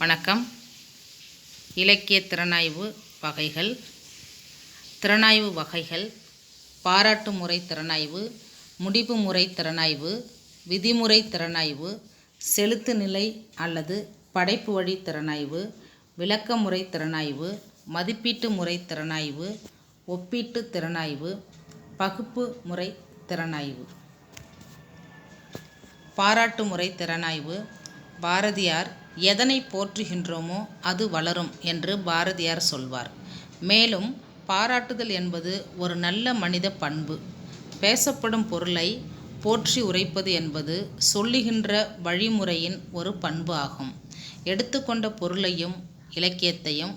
வணக்கம். இலக்கிய திறனாய்வு வகைகள். திறனாய்வு வகைகள் பாராட்டு முறை திறனாய்வு முடிவு முறை திறனாய்வு விதிமுறை திறனாய்வு செலுத்து நிலை அல்லது படைப்பு வழி திறனாய்வு விளக்க முறை திறனாய்வு மதிப்பீட்டு முறை திறனாய்வு ஒப்பீட்டு திறனாய்வு பகுப்பு முறை திறனாய்வு. பாராட்டு முறை திறனாய்வு பாரதியார் எதனை போற்றுகின்றோமோ அது வளரும் என்று பாரதியார் சொல்வார். மேலும் பாராட்டுதல் என்பது ஒரு நல்ல மனித பண்பு. பேசப்படும் பொருளை போற்றி உரைப்பது என்பது சொல்லுகின்ற வழிமுறையின் ஒரு பண்பு ஆகும். எடுத்துக்கொண்ட பொருளையும் இலக்கியத்தையும்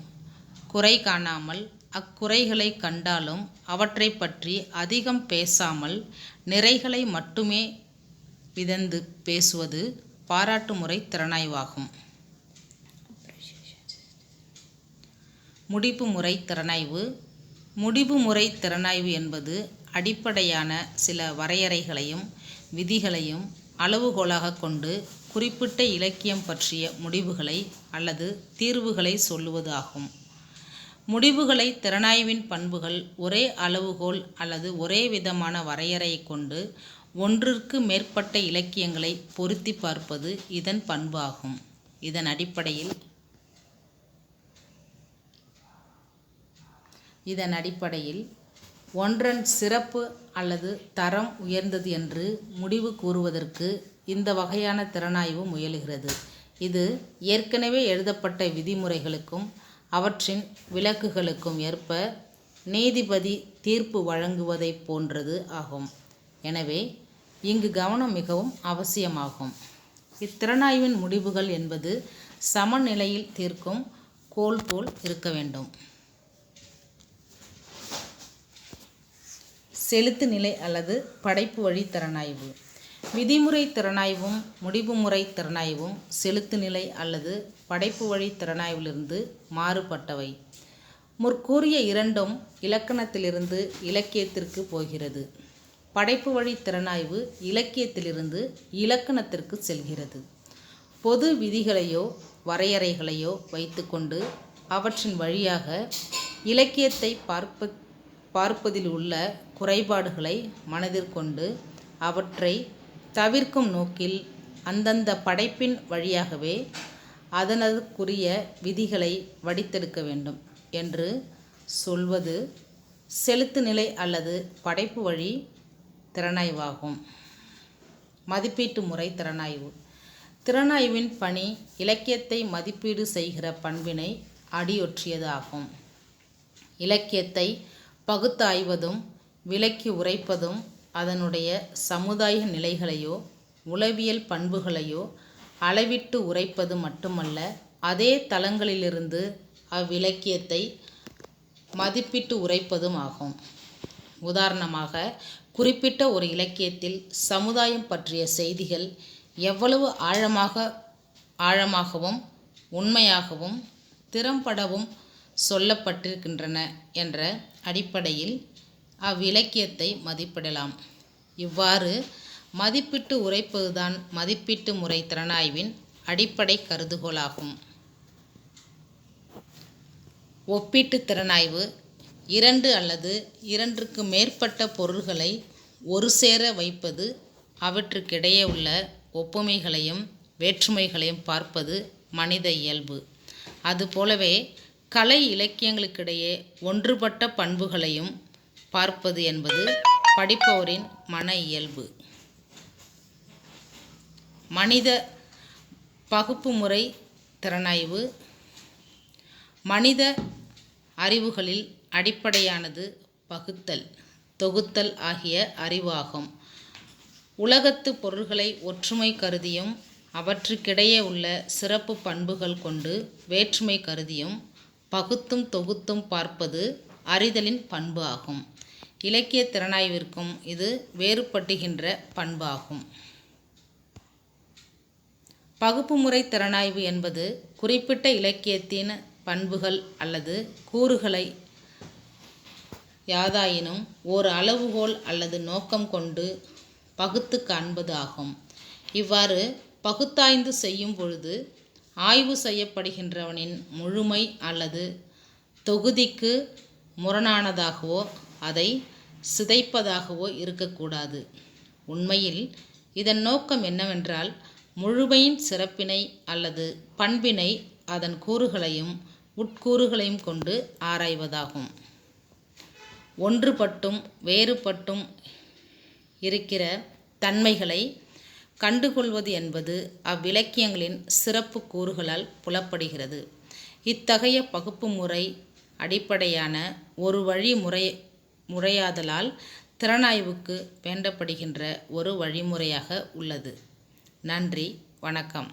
குறை காணாமல் அக்குறைகளை கண்டாலும் அவற்றை பற்றி அதிகம் பேசாமல் நிறைகளை மட்டுமே விதந்து பேசுவது பாராட்டு முறை திறனாய்வாகும். முடிப்பு முறை திறனாய்வு. முடிவு முறை திறனாய்வு என்பது அடிப்படையான சில வரையறைகளையும் விதிகளையும் அளவுகோலாக கொண்டு குறிப்பிட்ட இலக்கியம் பற்றிய முடிவுகளை அல்லது தீர்வுகளை சொல்லுவது ஆகும். முடிவுகளை திறனாய்வின் பண்புகள் ஒரே அளவுகோல் அல்லது ஒரே விதமான வரையறையை கொண்டு ஒன்றிற்கு மேற்பட்ட இலக்கியங்களை பொருத்தி பார்ப்பது இதன் பண்பாகும். இதன் அடிப்படையில் இதன் அடிப்படையில் ஒன்றன் சிறப்பு அல்லது தரம் உயர்ந்தது என்று முடிவு கூறுவதற்கு இந்த வகையான திறனாய்வு முயலுகிறது. இது ஏற்கனவே எழுதப்பட்ட விதிமுறைகளுக்கும் அவற்றின் விலக்குகளுக்கும் ஏற்ப நீதிபதி தீர்ப்பு வழங்குவதைப் போன்றது ஆகும். எனவே இங்கு கவனம் மிகவும் அவசியமாகும். இத்திறனாய்வின் முடிவுகள் என்பது சமநிலையில் தீர்க்கும் கோல் போல் இருக்க வேண்டும். செலுத்து நிலை அல்லது படைப்பு வழி திறனாய்வு. விதிமுறை திறனாய்வும் முடிவுமுறை திறனாய்வும் செலுத்து நிலை அல்லது படைப்பு வழி திறனாய்விலிருந்து மாறுபட்டவை. முற்கூறிய இரண்டும் இலக்கணத்திலிருந்து இலக்கியத்திற்கு போகிறது. படைப்பு வழி திறனாய்வு இலக்கியத்திலிருந்து இலக்கணத்திற்கு செல்கிறது. பொது விதிகளையோ வரையறைகளையோ வைத்துக்கொண்டு அவற்றின் வழியாக இலக்கியத்தை பார்ப்ப பார்ப்பதில் உள்ள குறைபாடுகளை மனதிற்கொண்டு அவற்றை தவிர்க்கும் நோக்கில் அந்தந்த படைப்பின் வழியாகவே அதனதுக்குரிய விதிகளை வடித்தெடுக்க வேண்டும் என்று சொல்வது செலுத்து நிலை அல்லது படைப்பு வழி திறனாய்வாகும். மதிப்பீட்டு முறை திறனாய்வு. திறனாய்வின் பணி இலக்கியத்தை மதிப்பீடு செய்கிற பண்பினை அடியொற்றியதாகும் இலக்கியத்தை பகுத்தாய்வதும் விலக்கி உரைப்பதும் அதனுடைய சமுதாய நிலைகளையோ உளவியல் பண்புகளையோ அளவிட்டு உரைப்பது மட்டுமல்ல அதே தளங்களிலிருந்து அவ்விலக்கியத்தை மதிப்பிட்டு உரைப்பதும் ஆகும். உதாரணமாக குறிப்பிட்ட ஒரு இலக்கியத்தில் சமுதாயம் பற்றிய செய்திகள் எவ்வளவு ஆழமாக ஆழமாகவும் உண்மையாகவும் திறம்படவும் சொல்லப்பட்டிருக்கின்றன என்ற அடிப்படையில் அவ்விலக்கியத்தை மதிப்பிடலாம். இவ்வாறு மதிப்பிட்டு உரைப்பதுதான் மதிப்பீட்டு முறை திறனாய்வின் அடிப்படை கருதுகோளாகும். ஒப்பீட்டு திறனாய்வு இரண்டு அல்லது இரண்டுக்கு மேற்பட்ட பொருள்களை ஒரு சேர வைப்பது அவற்றுக்கிடையே உள்ள ஒப்புமைகளையும் வேற்றுமைகளையும் பார்ப்பது மனித இயல்பு. அதுபோலவே கலை இலக்கியங்களுக்கிடையே ஒன்றுபட்ட பண்புகளையும் பார்ப்பது என்பது படிப்பவரின் மன இயல்பு. மனித பகுப்பு முறை திறனாய்வு. மனித அறிவுகளில் அடிப்படையானது பகுத்தல் தொகுத்தல் ஆகிய அறிவாகும். உலகத்து பொருள்களை ஒற்றுமை கருதியும் அவற்றுக்கிடையே உள்ள சிறப்பு பண்புகள் கொண்டு வேற்றுமை கருதியும் பகுத்தும் தொகுத்தும் பார்ப்பது அறிதலின் பண்பு ஆகும். இலக்கிய திறனாய்விற்கும் இது வேறுபட்டுகின்ற பண்பாகும். பகுப்பு முறை திறனாய்வு என்பது குறிப்பிட்ட இலக்கியத்தின் பண்புகள் அல்லது கூறுகளை யாதாயினும் ஓர் அளவுகோல் அல்லது நோக்கம் கொண்டு பகுத்து காண்பது ஆகும். இவ்வாறு பகுத்தாய்ந்து செய்யும் பொழுது ஆய்வு செய்யப்படுகின்றவனின் முழுமை அல்லது தொகுதிக்கு முரணானதாகவோ அதை சிதைப்பதாகவோ இருக்கக்கூடாது. உண்மையில் இதன் நோக்கம் என்னவென்றால் முழுமையின் சிறப்பினை அல்லது பண்பினை அதன் கூறுகளையும் உட்கூறுகளையும் கொண்டு ஆராய்வதாகும். ஒன்றுபட்டும் வேறுபட்டும் இருக்கிற தன்மைகளை கண்டுகொள்வது என்பது அவ்விலக்கியங்களின் சிறப்பு கூறுகளால் புலப்படுகிறது. இத்தகைய பகுப்பு முறை அடிப்படையான ஒரு வழி முறை முறையாதலால் திறனாய்வுக்கு வேண்டப்படுகின்ற ஒரு வழிமுறையாக உள்ளது. நன்றி வணக்கம்.